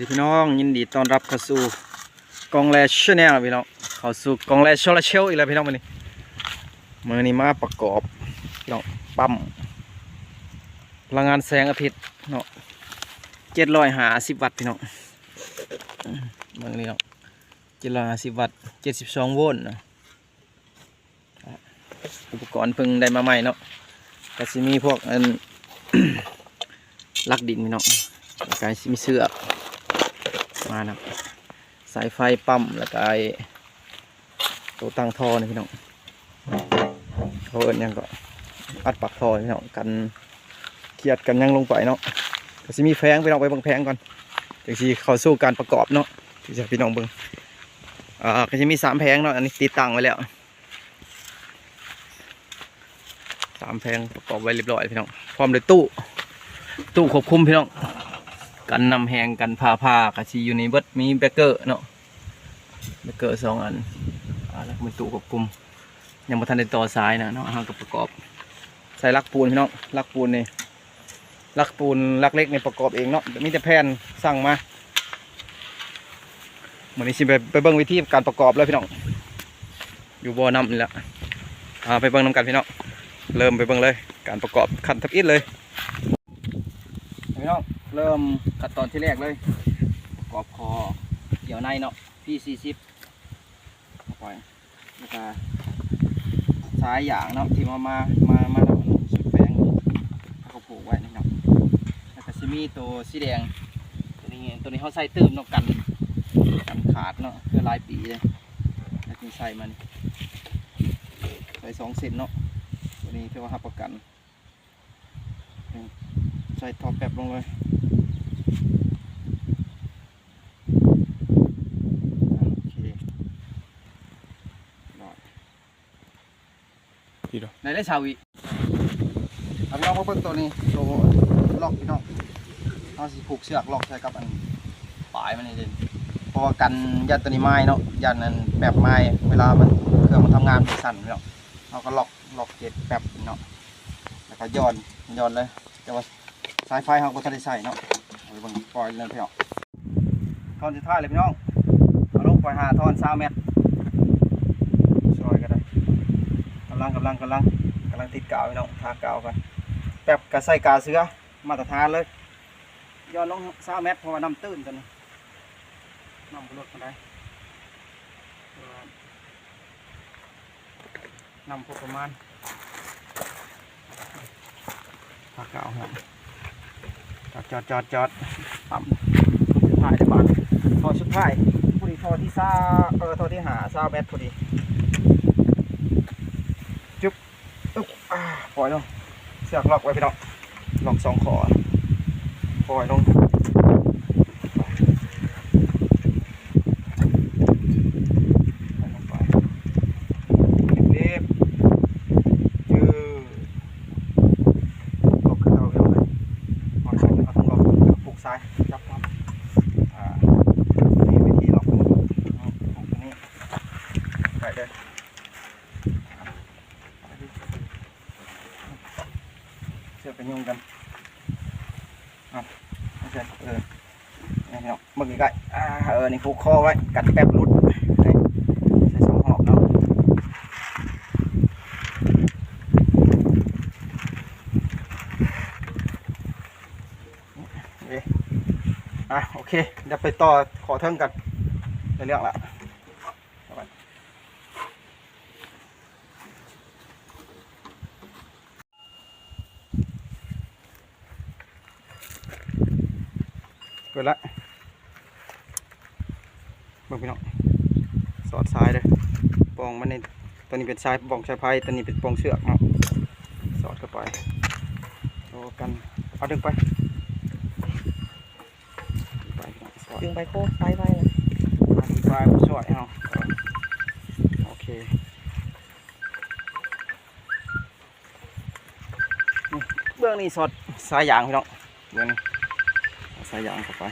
ดีพี่น้อง ยินดีต้อนรับเข้าสู่กองแลชแนลพี่น้องเข้าสู่กองแลชลเชลอีกแล้วพี่น้องวันนี้มือนี้มาประกอบพี่น้องปั๊มพลังงานแสงอาทิตย์เนาะเจ็ดร้อยหาสิบวัตต์พี่น้องมือนี้เนาะเจ็ดร้อยหาสิบวัตต์เจ็ดสิบสองโวลต์นะอุปกรณ์เพิ่งได้มาใหม่เนาะก็จะมีพวกอันลักดินพี่น้องแล้วกายมีเสือ มานะสายไฟปั๊มแล้วก็ไอ้ตัวตั้งท่อนี่พี่น้องเขาเอินยังก็อัดปักท่อพี่น้องกันเครียดกันยังลงไปเนาะก็จะมีแพงพี่น้องไปบิ่งแพงก่อนจากที่เขาสู้การประกอบเนาะที่จะพี่น้องเบิ่งอ่าก็จะมีสามแพงเนาะอันนี้ติดตั้งไว้แล้วสามแพงประกอบไว้เรียบร้อยพี่น้องพร้อมด้วยตู้ ตู้ควบคุมพี่น้อง กันนำแหงกันพาพากะชีอยู่ในเบิดมีเบเกอร์เนาะเบเกอร์สองอันอาแล้วก็มีตู้ควบคุมยังบ่ทันได้ต่อสายนะเนาะห้ากับประกอบ ใส่ลักปูนพี่น้องลักปูนนี่ลักปูนลักเล็กในประกอบเองเนาะมีแต่แผ่นสั่งมาเหมือนนี้สิไปไปเบิ่งวิธีการประกอบเลยพี่น้องอยู่บ่อน้ำนี่แหละอ่าไปเบิ่งน้ำกันพี่น้องเริ่มไปเบิ่งเลย การประกอบขั้นทับอิดเลยพี่น้อง เริ่มขั้นตอนที่แรกเลยประกอบคอเกี่ยวในเนาะพี่สี่สิบปล่อยแล้วก็สายอย่างเนาะที่มามามามาทำสุดแปลงนี่แล้วก็ผูกไว้นี่เนาะแล้วก็ซิมีตัวสีแดงตัวนี้ตัวนี้เขาใส่ตื้มเนาะกันกันขาดเนาะเพื่อลายปีเลยแล้วจึงใส่มันใส่สองเซนเนาะตัวนี้ถือว่ารับประกันใส่ทอแป๊บลงเลยอะโอเคได้ พี่ดอกไหนได้ชาวิเอาพี่น้องมาเบิ่งตัวนี้ตัวล็อกพี่น้องเอาสิผูกเชือกล็อกใส่กับอันปลายมันนี่เด่นเพราะว่ากันยันตัวนี้ไม้เนาะยันนั้นแบบไม้เวลามันเครื่องมันทำงานมันสั่นพี่น้องเราก็ล็อกล็อกเก็บแป๊บเนาะแล้วก็ย้อนย้อนเลยแต่ว่าสายไฟเขาก็จะได้ใส่เนาะเอาไปเบิ่งปล่อยเลยพี่น้องท่อนสุดท้ายเลยพี่น้องเอาลงปล่อยหาท่อนสามเมตรซอยก็ได้กำลังกำลังกำลังกำลังติดกาวพี่น้องทากาวกันแป๊บกระใส่กาเสือมาตรฐานเลยย้อนลงสามเมตรเพราะว่าน้ำตื้นตัวนี้น้ำบุรดกันได้น้ำพอประมาณทากาวครับจอดจอดจอดจอดปั๊มสุดท้ายได้บ้านทอสุดท้ายพอดีทอที่ซาเออทอที่หาซาแบตรพอดีจุ๊บอึ๊บ อ่าปล่อยลงเสือกล็อกไว้พี่น้องล็อกสองคอปล่อยลงปล่อยลงไปเรียบๆจืดล็อกขึ้นเอาพี่น้องเลย เอาต้องเอาต้องล็อกปลูกซ้ายจับครับอ่านี่วิธีล็อกปลูกตรงนี้ไปเลยเชือกไปยุ่งกันเอาไม่ใช่เออนี่เนาะเมื่อกี้ไก่ อ่าเอนี่ผูกคอไว้กัดแป๊บรุดใส่สองหอบเนาะเอ๊ะอะโอเคเดี๋ยวไปต่อขอเทิงกันในเรื่องละเอาไปเปิดละ เบิ่งพี่น้องสอดซ้ายเลยปองมันนี่ตัวนี้เป็นสายปองสายไพ่ตัวนี้เป็นปองเชือกเนาะสอดเข้าไปโอ้กันเอาดึงไปไปพี่น้องสอดดึงไปโค้งซ้ายไปเลยอธิบายผู้ช่วยเอาโอเคนี่เบื้องนี้สอดสายยางพี่น้องเบื้องนี้เอาสายยางเข้าไป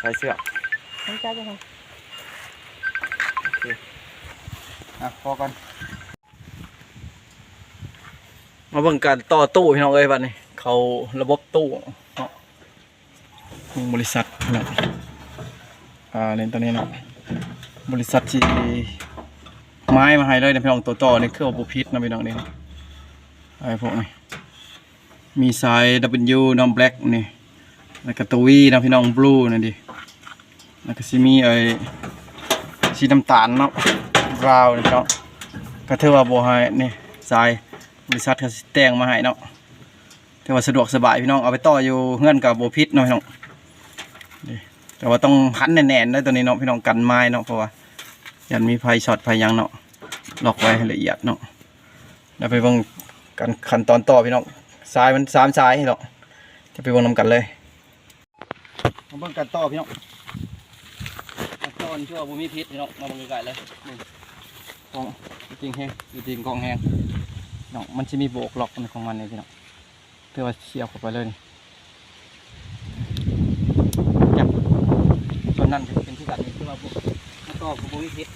ใส่เสื้อก น้ำจ้าจะโอเคอะพอกันมาเบิ่งการต่อตู้พี่น้องเอ้ยบัดนี้ เขาระบบตู้เนาะของบริษัทนาะอ่าเล่นตอนนี้เนาะบริษัทที่ไม้มาให้เลยนะพี่น้องตัวต่อนี่คือเอาบุพิษนะพี่น้องนี่ไอ้พวกนี้มีสาย W น้องแบล็กนี่แล้วก็ตัววีนะพี่น้องบลูนั่นดิ แล้วก็สิมีไอ้สีน้ำตาลเนาะบราวน์นี่พี่น้องก็ถือว่าบ่ให้นี่สายบริษัทเขาสิแต่งมาให้เนาะถือว่าสะดวกสบายพี่น้องเอาไปต่ออยู่เงื่อนกับโบพิษเนาะพี่น้องแต่ว่าต้องพันแน่นๆนะตัวนี้เนาะพี่น้องกันไม้เนาะเพราะว่ายันมีไฟช็อตไฟยังเนาะล็อกไว้ให้ละเอียดเนาะแล้วไปเบิ่งกันขั้นตอนต่อพี่น้องสายมันสามสายเนาะจะไปเบิ่งนำกันเลยมาเบิ่งกันต่อพี่น้อง นชั่วบ่มีพิษพี่น้องมาบิ่งไกลๆเลยนี่กองจริงแฮงจริงกองแฮงเนาะมันจะมีโบกล็อกของมันเลยพี่น้องเพื่อว่าเสียบเข้าไปเลยจับส่วนนั้นเป็นที่กัดนี่คือว่าบุมันต่อกับบุวิพิษ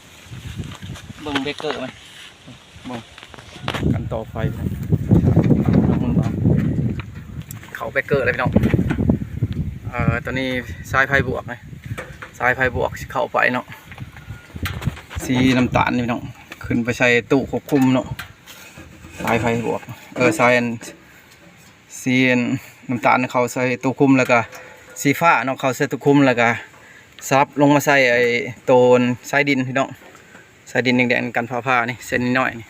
เบิ่งเบเกอร์ไหมเบิ่งกันต่อไฟน้องมึงบ้าเขาเบเกอร์เลยพี่น้องเอ่อตอนนี้สายไฟบวกเลยสายไฟบวกเข้าไปเนาะสีน้ำตาลนี่พี่น้องขึ้นไปใช้ตู้ควบคุมเนาะสายไฟบวก เออสายสีน้ำตาลเขาใส่ตัวคุมแล้วก็สีฟ้าเนาะเขาใส่ตัวคุมแล้วก็ซับลงมาใส่ไอ้โตนสายดินพี่น้องสายดินแดงๆกันผ้าๆนี่เส้นนิดหน่อยนี่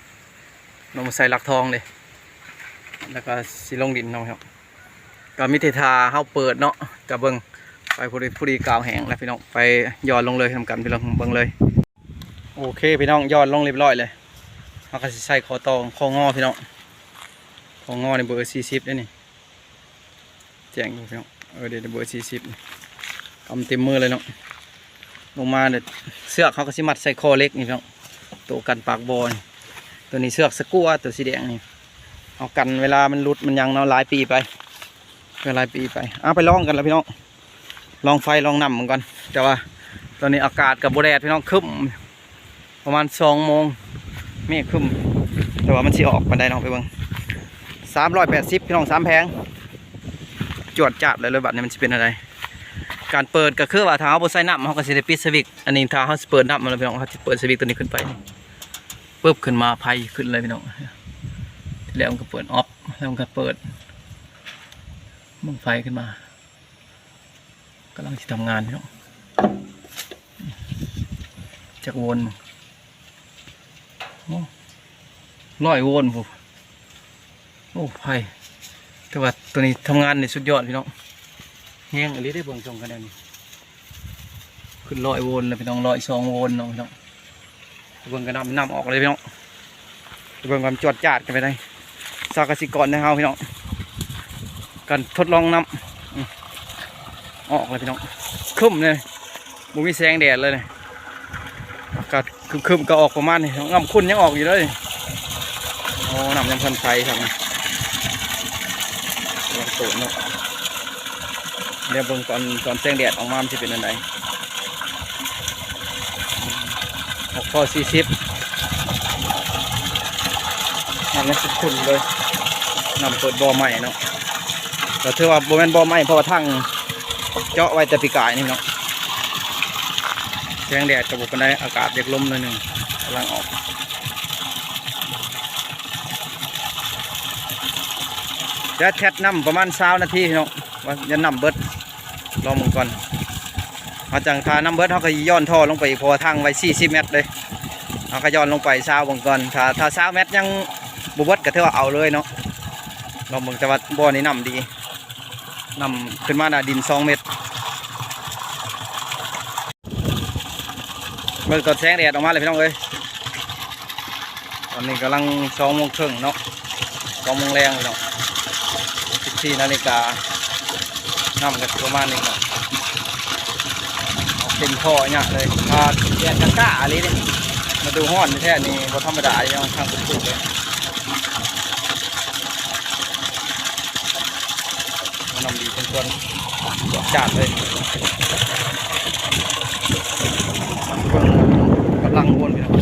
ลงมาใส่หลักทองเลยแล้วก็สีลงดินเนาะครับก็มิเททาเฮาเปิดเนาะกับเบิง ไปผู้ดีผู้ดีกาวแห้งแล้วพี่น้องไปย้อนลงเลยทำกันพี่น้องเบิงเลย โอเคพี่น้องย้อนลงเรียบร้อยเลยเราก็สิใส่คอตองคองอพี่น้องของอในเบอร์สี่สิบได้นี่แจ้งอยู่พี่น้องเออเดี๋ยวเบอร์สี่สิบกำเต็มมือเลยเนาะลงมาเนี่ยเสือกเขาก็สิมัดใส่คอเล็กนี่พี่น้องตัวกันปากบอลตัวนี้เสือกสกัวตัวสีแดงนี่เอากันเวลามันรุดมันยังเนาะหลายปีไปเวลาหลายปีไปเอาไปลองกันแล้วพี่น้อง ลองไฟลองน้ำเหมือนกันแต่ว่าตอนนี้อากาศกับโบแดดพี่น้องคึมประมาณสองโมงเมฆคึมแต่ว่ามันสิออกมาได้เนาะไปเบิ่งสามร้อยแปดสิบพี่น้องสามแพงจวดจับเลยเลยบัตรนี้มันจะเป็นอะไร การเปิดก็คือว่าทางเขาบใส่น้ำเขาก็สิได้ปิดสวิตช์อันนี้ทางเขาเปิดน้ำมันเลยพี่น้องเขาจะเปิดสวิตช์ตัวนี้ขึ้นไปปึ๊บขึ้นมาไฟขึ้นเลยพี่น้องแล้วมันก็เปิดออฟแล้วมันก็เปิดมึงไฟขึ้นมา กำลังที่ทำงานพี่น้องจักวนร้อยโวลต์ผมโอ้ไผ่แต่ว่าตัวนี้ทำงานในสุดยอดพี่น้องแห้งอะไรได้เบิ่งชมกันแนวนี้ขึ้นร้อยโวลเลยพี่น้องร้อยสองโวลต์เนาะพี่น้องเบิ่งกันนำนำออกเลยพี่น้องเบิ่งความจวดจาดกันไปได้สากสิกรในเฮาพี่น้องกันทดลองนำ ออกเลยพี่น้องคึมเลยบุมีแสงแดดเลยอากาศคึมๆก็ออกประมาณนี้งำคุณยังออกอยู่เลยโอ้นำยังพันไฟครับนะลองตูนเนาะเดี๋ยวเบิ่งตอนตอนแสงแดดออกมามันจะเป็นอันไหนหกพอสี่สิบนำยังสุดคุณเลยนำเปิดบ่อใหม่เนาะแต่ถือว่าบ่แมนบ่อใหม่เพราะว่าทั้ง เจาะไว้แต่ปีกายนี่เนาะแสงแดดกับบุกกันได้อากาศเด็กลมหน่อยหนึ่งกำลังออกจะแคทน้ำประมาณเช้านาทีพี่น้องว่าจะน้ำเบิดลองมึงก่อนมาจังทาน้ำเบิดเขาก็ย้อนท่อลงไปอีกเพอทางไว้40เมตรเลยเขาก็ย้อนลงไปเช้าบงก่อนถ้าถ้าเช้าเมตรยังบุบเบิดก็เท่าว่าเอาเลยเนาะลองมึงแต่ว่าบ่อนี้น้ำดี นำขึ้นมาหน้าดิน2เมตรเมื่อตอนแสงแดดออกมาเลยพี่น้องเอ้ยตอนนี้กำลังสองโมงครึ่งเนาะสองโมงแรงเลยเนาะ14นาฬิกาน้ำกันประมาณนี้เอาะเป็นท่อเนี่ยเลยมาแยกกันก้าอะไรเนี่ยมาดูห้อนแท้นี่บ่ธรรมดาอย่างทางสุดๆเลย นนำดีเป็นส่วนจาดเลยกำลังวนพี่น้อง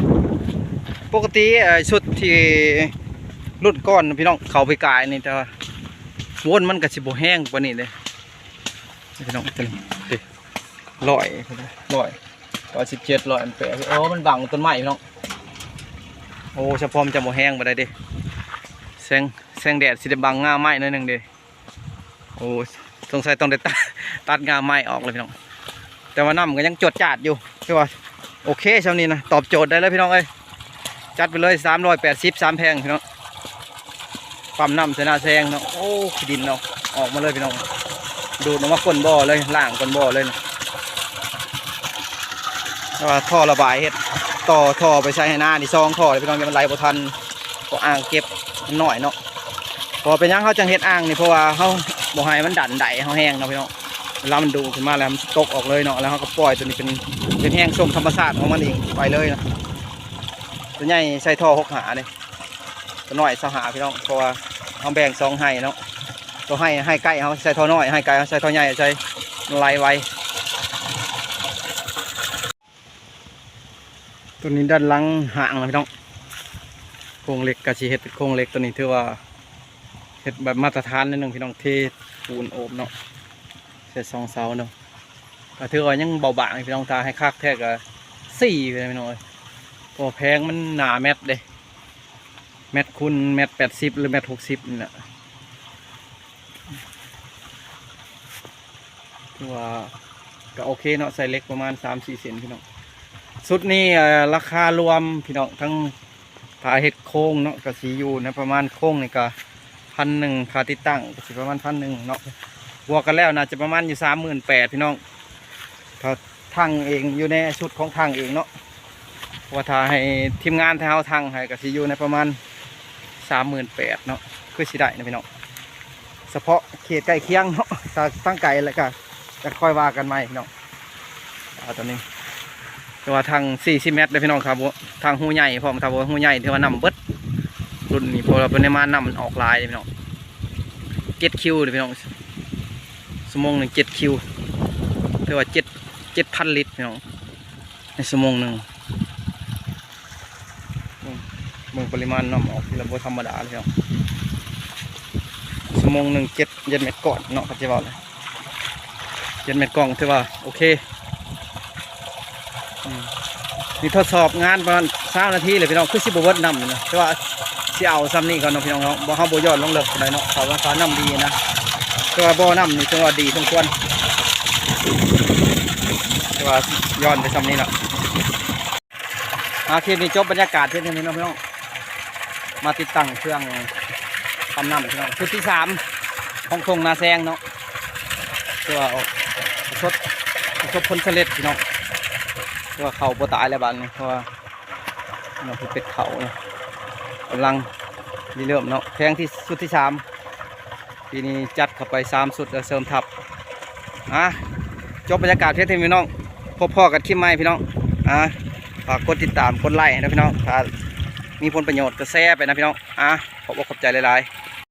ปกติชุดที่รุ่นก้อนพี่น้องเขาไปกายนี่แต่ว่าวนมันก็สิบแห้งกว่านี้เลยพี่น้องตัวนี้ดิร้อยร้อยร้อยสิบเจ็ดร้อยอันแปดโอ้มันบังต้นไม้พี่น้องโอ้เฉพาะมันจะโมแห้งไปได้ดิแสงแสงแดดสิได้บังง่าไม้หน่อยหนึ่งเดิ โอ้สงสัยต้องได้ตัดตัดงาไม้ออกเลยพี่น้อง แต่ว่าน้ำก็ยังจดจาดอยู่คือว่าโอเคเช้านี้นะตอบโจทย์ได้เลยพี่น้องเอ้ยจัดไปเลยสามร้อยแปดสิบสามแพงพี่น้องปั๊มน้ำเสนาแซงเนาะโอ้ขี้ดินเนาะออกมาเลยพี่น้อง ดูดออกมาก้นบ่อเลยล่างก้นบ่อเลยนะแล้วว่าท่อระบายเฮ็ดต่อท่อไปใช้ให้หน้านี่ซองท่อเลยพี่น้องอย่ามันไหลบ่ทันก็อ่างเก็บนหน่อยเนาะพอเป็นยังเขาจังเฮ็ดอ่างนี่เพราะว่าเขา บ่ให้มันดันไดเขาแห้งเนาะพี่น้องเวลามันดูขึ้นมาแล้วมันตกออกเลยเนาะแล้วเขาก็ปล่อยตัวนี้เป็นเป็นแห้งส้มธรรมชาติของมันเองไปเลยนะตัวใหญ่ใส่ท่อหกหาเลยตัวน้อยสหาพี่น้องเพราะว่าเขาแบ่งซองให้เนาะตัวให้ให้ใกล้เขาใส่ท่อน้อยให้ไกลเขาใส่ท่อใหญ่ใส่ไล่ไว้ตัวนี้ด้านหลังห่างนะพี่น้องโครงเหล็กกระชีเห็ดเป็นโครงเหล็กตัวนี้ถือว่า เห็ดแบบมาตรฐานนิดนึงพี่น้องเทปูนโอบเนาะเสร็จสองเสาเนาะก็ถือว่ายังเบาบางพี่น้องตาให้คักแท้ก็สี่เลยพี่น้องเอ้ยเพอแพงมันหนาเม็ดเด้เม็ดคูณเม็ดแปดสิบหรือเม็ดหกสิบนี่แหละว่าก็โอเคเนาะใส่เล็กประมาณ3 4เซนพี่น้องสุดนี่ราคารวมพี่น้องทั้งผาเห็ดโค้งเนาะก็สีอยู่นะประมาณโค้งนี่ก็ พันหนึ่งค่าติดตั้งก็สิประมาณพันหนึ่งเนาะบวกกันแล้วน่าจะประมาณอยู่สามหมื่นแปดพี่น้องถ้าทางเองอยู่ในชุดของทางเองเนาะว่าถ้าให้ทีมงานแถวทางให้ก็สีอยู่ในประมาณสามหมื่นแปดเนาะคือสิได้นะพี่น้องเฉพาะเขตใกล้เคียงเนาะถ้าตั้งไกลแล้วก็จะค่อยว่ากันใหม่พี่น้องเอาตัวนี้แต่ว่าทาง40เมตรเลยพี่น้องครับผมทางหูใหญ่พร้อมครับผมหูใหญ่ที่ว่านำเบิด รุ่นนี้พอเราเป็นมานำมันออกลายเลยพี่น้องเจ็ดคิวเลยพี่น้องสมงหนึ่งเจ็ดคิวถือว่าเจ็ดเจ็ดพันลิตรพี่น้องในสมงหนึ่งเบิ่งปริมาณน้ำออกที่ราบ่ธรรมดาเลยพี่น้องชั่วโมงหนึ่งเจ็ดเจ็ดเม็ดก่อนเนาะเขาจะบอกเลยเจ็ดเม็ดกล่องถือว่าโอเคนี่ทดสอบงานประมาณสามนาทีเลยพี่น้องคือสิบเวิร์นำอยู่นะแต่ว่า สิเอาซ้ำนี่ก่อนเนาะพี่น้องเนาะบ่เขาบ่ยอดลงเลิกปานใดเนาะเขาว่าเขานำดีนะแต่ว่าบ่นำนี่ถือว่าดีสมควรแต่ว่าย้อนไปซ้ำนี่เนาะอาคลิปนี้จบบรรยากาศเช่นนี้เนาะพี่น้องมาติดตั้งเครื่องตำน้ำพี่น้องชุดที่สามของทงนาแซงเนาะตัวออกชดชดพ้นเสล็ดพี่น้องตัวเขาปตายแล้วบ้านนี้เพราะว่าเราเป็ดเขาเนาะ กำลังมีเริ่มเนาะแพงที่สุดที่สามปีนี้จัดเข้าไปสามสุดแล้วเสริมทับอะจบบรรยากาศเพียงเท่านี้พี่น้องพบพ่อกันคลิปใหม่พี่น้องอะฝากกดติดตามกดไลค์นะพี่น้องถ้ามีผลประโยชน์ก็แชร์ไปนะพี่น้องอะขอบอกขอบใจหลายๆ